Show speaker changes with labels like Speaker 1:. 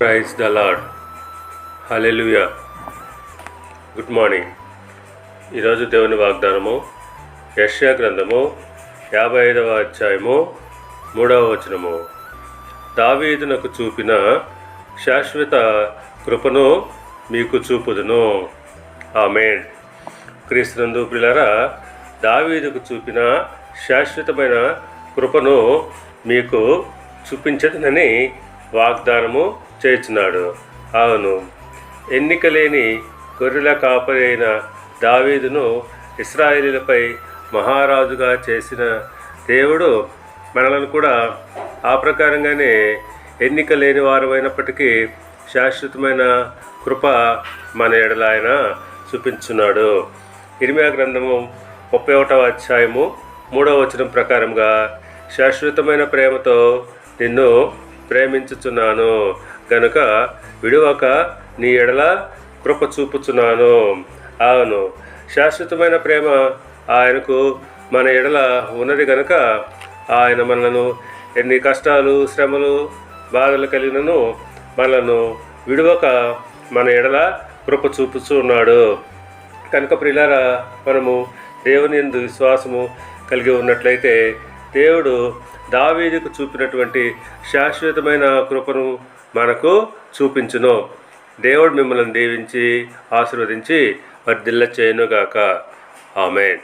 Speaker 1: Praise the Lord hallelujah good morning ఈరోజు దేవుని వాగ్దానము యష్యా గ్రంథము యాభై ఐదవ అధ్యాయము మూడవ వచనము. దావీదునకు చూపిన శాశ్వత కృపను మీకు చూపుదును. ఆమెన్. క్రీస్తునందు పిల్లరా దావీదుకు చూపిన శాశ్వతమైన కృపను మీకు చూపించదనని వాగ్దానము చేస్తున్నాడు అవును ఎన్నిక లేని గొర్రెల కాపరి అయిన దావీదును ఇస్రాయేలీలపై మహారాజుగా చేసిన దేవుడు మనలను కూడా ఆ ప్రకారంగానే ఎన్నిక లేని వారమైనప్పటికీ శాశ్వతమైన కృప మన ఎడల ఆయన చూపించున్నాడు. ఇరిమియా గ్రంథము ముప్పై ఒకటవ అధ్యాయము మూడవ వచనం ప్రకారంగా శాశ్వతమైన ప్రేమతో నిన్ను ప్రేమించుచున్నాను. గనుక విడువక నీ ఎడల కృప చూపుచున్నాను. అవును శాశ్వతమైన ప్రేమ ఆయనకు మన ఎడల ఉన్నది గనుక ఆయన మనలను ఎన్ని కష్టాలు శ్రమలు బాధలు కలిగినను మనలను విడువక మన ఎడల కృప చూపుచూ ఉన్నాడు కనుక ప్రిలారా మనము దేవుని యందు విశ్వాసము కలిగి ఉన్నట్లయితే దేవుడు దావీదుకు చూపినటువంటి శాశ్వతమైన కృపను మనకు చూపించును. దేవుడు మిమ్మల్ని దీవించి ఆశీర్వదించి వర్ధిల్ల చేయనుగాక ఆమెన్.